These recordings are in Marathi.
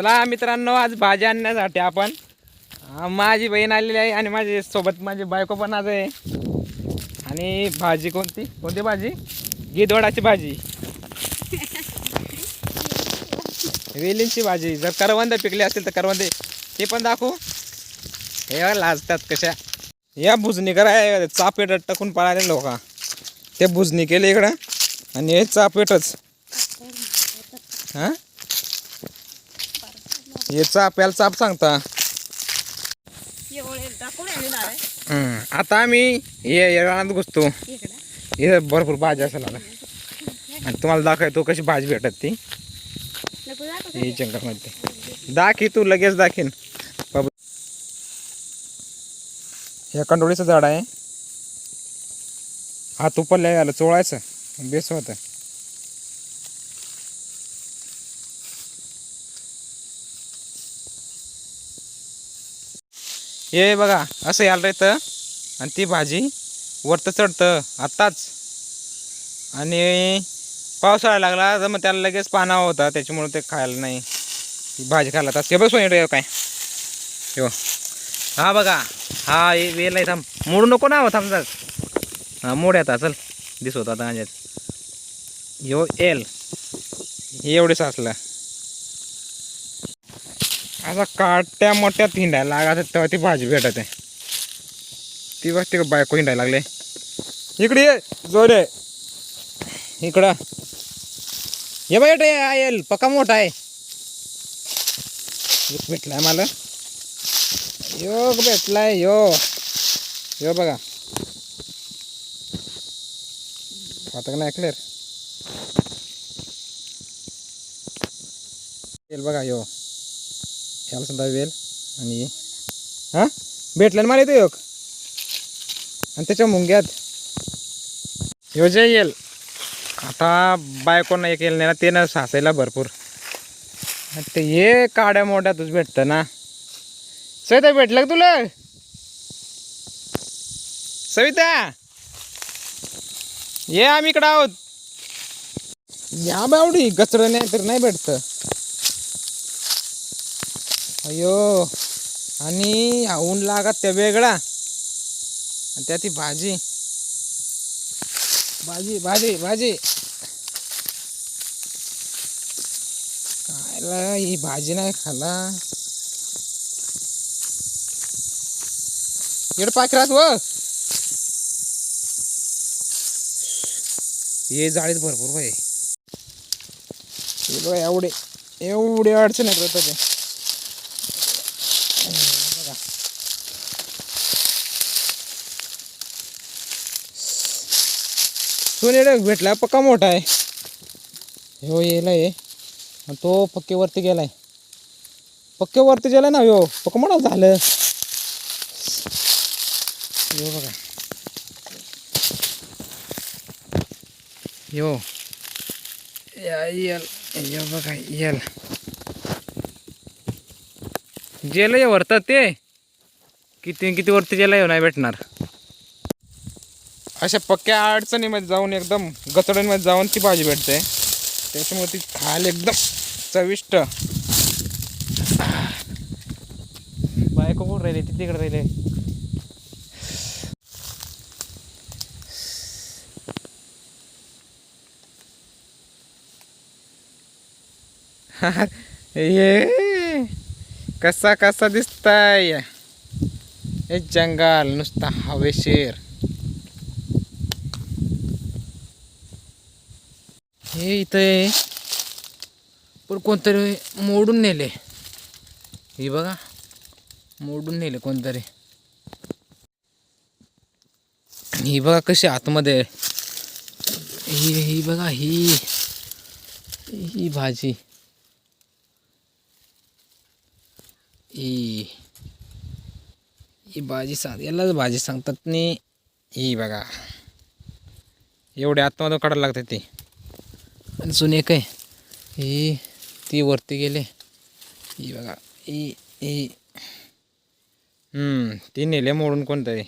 चला मित्रांनो आज भाजी आणण्यासाठी आपण माझी बहीण आलेली आहे आणि माझी सोबत माझी बायको पण आज आहे. आणि भाजी कोणती? कोणती भाजी? गिदवडाची भाजी. वेलींची भाजी. जर करवंद पिकले असतील तर करवंदे ते पण दाखवू. हे लाजतात कशा. या भुजणी करा चापेट टाकून पळाले लोक. ते भुजणी केले इकडं. आणि हे चापेटच हां? हे चाप याला चाप सांगता. हम्म, आता आम्ही हे हे रानात घुसतो. हे भरपूर भाजी असेल आणि तुम्हाला दाखवतो कशी भाजी भेटत ती. हे जंगलमध्ये. दाखी तू लगेच दाखीन. बाबू. हे कंडोळीचं झाड आहे. हात उपरल्या याला चोळायचं. बेस होतं. हे बघा असं यायला राहतं आणि ती भाजी वरतं चढतं आत्ताच. आणि पावसाळा लागला तर मग त्याला लगेच पाना होता त्याच्यामुळे ते खायला नाही. भाजी खायला तास हे बघ सोनी काय? हो हा बघा हा वेल आहे थांब. मूड नको ना हो, थांब. हा मोड आता चल. दिसत आता अंजात यो एल. हे एवढे साचलं. असा काट्या मोठ्या हिंडायला लागायचं तेव्हा ती भाजी भेटत. आहे ती बघ ते बायको हिंडायला लागले. इकडे ये जोरे. इकडं. ये बाई येत येल पक्का मोठा आहे. एक भेटलाय मला. योग भेटलाय यो. यो बघा. आता का नाही क्लिअर येल बघा यो. याला सुद्धा वेल. आणि हां? भेटलं ना मला येतो योग आणि त्याच्या मुंग्यात. ह्यो जे येईल आता बायकोनं एक येईल ना ते ना सासायला भरपूर. ते हे काड्या मोठ्यातच भेटतं ना. सविता भेटलं का तुला? सविता! ये आम्ही इकडं आहोत. या बावडी गचडं नाही तर नाही भेटतं. अयो आणि हा ऊन लागत त्या वेगळा. आणि त्या ती भाजी. भाजी भाजी भाजी. खायला ही भाजी नाही खाला. इकडे पाखरात व हो. हे. जाळीत भरपूर भाई एवढे एवढे अडचण आहेत ते. सोनेडे भेटला पक्का मोठा आहे. हो येला आहे आणि तो पक्केवरती गेलाय. पक्केवरती गेलाय ना हो. पक्का मोठा झालं. यो बघा. यो. या येल. यो बघा येल. गेलं वरतात ते? किती किती वरती गेलं नाही भेटणार. अशा पक्क्या अडचणीमध्ये जाऊन एकदम गचड्यांमध्ये जाऊन ती भाजी भेटते. त्याच्यामुळे ती खायला एकदम चविष्ट. बायको कुठं राहिले? ती तिकडे राहिले. ये कसा कसा दिसताय? हे जंगल नुसता हवेशीर. हे इथं पण कोणतरी मोडून नेले. हे बघा. मोडून नेले कोणतरी. ही बघा कशी आतमध्ये ही ही बघा ही ही भाजी. ही ही भाजी सांग यालाच भाजी सांगतात नाही ही बघा. एवढे आतमध्ये काढायला लागते ती. अजून एक आहे ही ती वरती गेले. ही बघा. ही ही हम्म, ती नेले मोडून कोणतरी.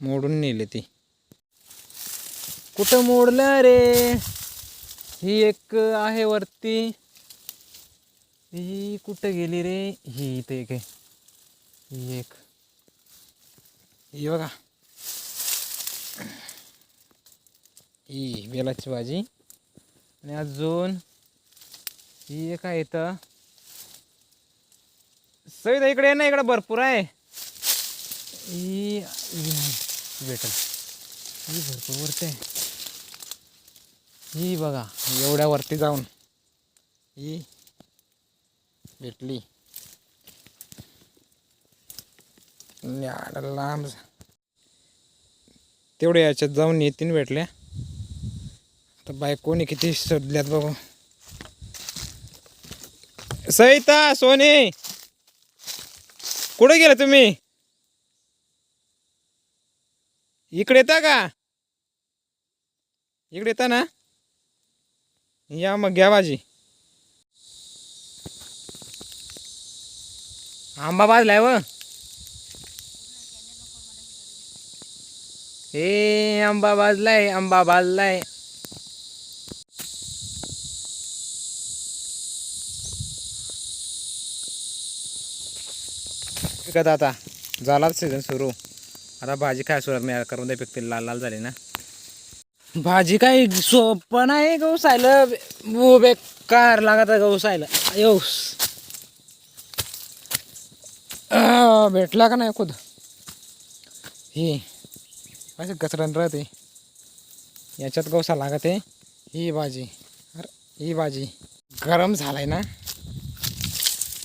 मोडून नेले ती. कुठं मोडलं रे? ही एक आहे वरती. ही कुठं गेली रे? ही इथे एक आहे. ही एक. ही बघा. ही वेलाची भाजी. आणि अजून ही एक आहे इथं. सविता इकडे ना इकडे भरपूर आहे. ही भेटल. ही भरपूर वरती आहे. ही बघा एवढ्या वरती जाऊन ही भेटली. लांब. तेवढ्या याच्यात जाऊन येतीन भेटल्या. आता बायकोनी किती शोधल्यात बाबा. सहिता सोनी. कुठे गेला तुम्ही? इकडे येता का? इकडे येता ना? या मग घ्या भाजी. आंबा बाजलाय व. ए आंबा बाजलाय आंबा बाजलाय पिकत आता झालाच सीझन सुरू. आता भाजी काय सुरुवात मी करून दे पिकतील लाल लाल झाली ना. भाजी काय सोपं नाही गवसायला उभे बेकार लागत गवसायला येऊस भेटला का नाही खुद? ही असं कचरण राहते. याच्यात गवसा लागत आहे. ही भाजी. अरे ही भाजी. गरम झालाय ना?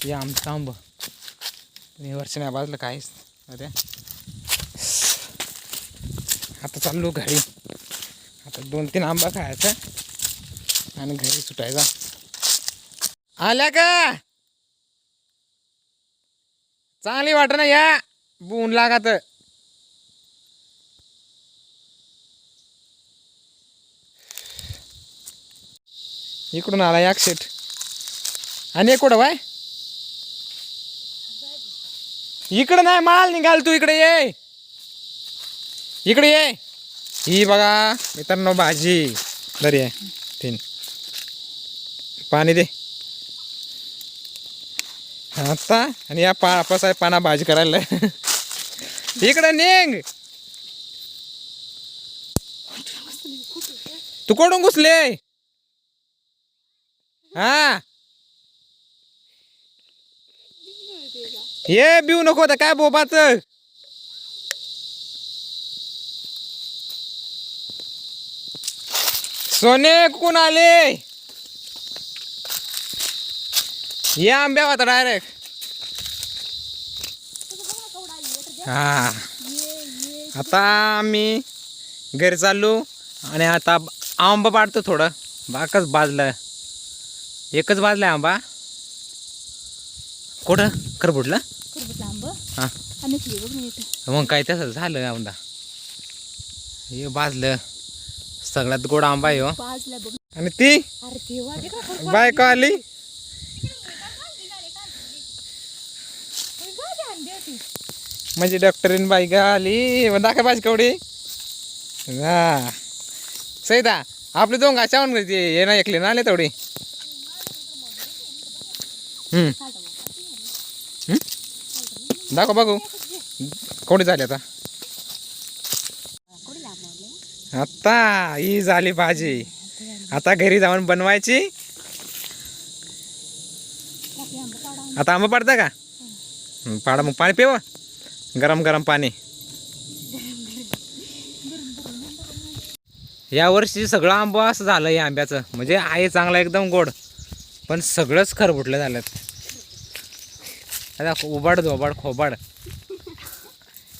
हे आमचा आंब. मी वर्ष नाही बाजलं काहीच. अरे. आता चाललो घरी. आता दोन तीन आंबा खायचा आणि घरी सुटायचा. आल्या का? चांगली वाट ना या. बून लागत. इकडून आला एक सेट आणि एक कुठं बाय? इकडं नाही माल निघाल तू इकडे ये. इकडे ये. ही बघा मित्रांनो भाजी. दरी आहे. तीन. पाणी दे. आता आणि या पा आहे पाना भाजी करायला. इकडे निघ. तू कोडून घुसले? हा. ये बिऊ नको आता काय बोपाच सोने कोण आले? ये आंब्या होता डायरेक्ट हा. आता आम्ही घरी चाललो आणि आता आंबा पाडतो थोडं. बाकच बाजलं. एकच बाजलाय आंबा. कुठं? करबुटला खरबूज आंब. हा. आणि फुले बघ मी इथं. मग काय तसं झालं आमदा? हे बाजलं सगळ्यात गोड आंबा आहे हो. बघ. आणि ती? बायको आली? म्हणजे डॉक्टरीन बाई का आली. मग दाखवा भाजी कवडी हा. सैदा आपली दोन घरची हे ना ऐकले ना आले तेवढी. हम्म? दाखव बघू. कोणी झाली आता? आता ही झाली भाजी. आता घरी जाऊन बनवायची. आता आंबा पाडता का? पाडा मग पाणी पिव. गरम गरम पाणी. या वर्षी सगळं आंबा असं झालं या आंब्याचं. म्हणजे आहे चांगला एकदम गोड. पण सगळंच खरबुटलं झालं. आता उबाड धोबाड खोबाड.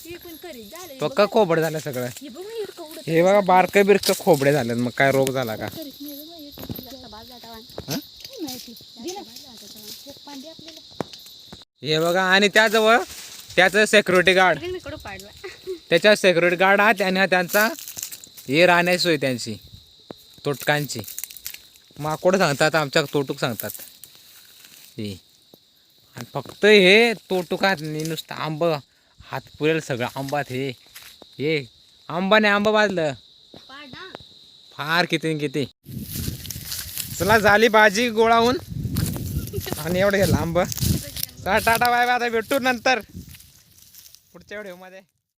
हे झालं पक्का खोबड झालं सगळं? हे बघा बारकं बिरक खोबडे झाले मग काय रोग झाला का? हे? बघा आणि त्याजवळ त्याचं सेक्युरिटी गार्ड त्याच्या सेक्युरिटी गार्ड हा त्याने त्यांचा हे राहण्याची सोय त्यांची. तोटकांची. माकोड सांगतात आमच्या तोटूक सांगतात. हे. आणि फक्त हे तोटुकात नाही नुसतं आंब हात पुरेल सगळं. आंबात हे हे. आंबाने आंबा बाजलं फार किती न किती. चला झाली भाजी गोळाहून. आणि एवढं हे लांब. चला टाटा बाय बाय. आता भेटू नंतर. पुढच्या व्हिडिओमध्ये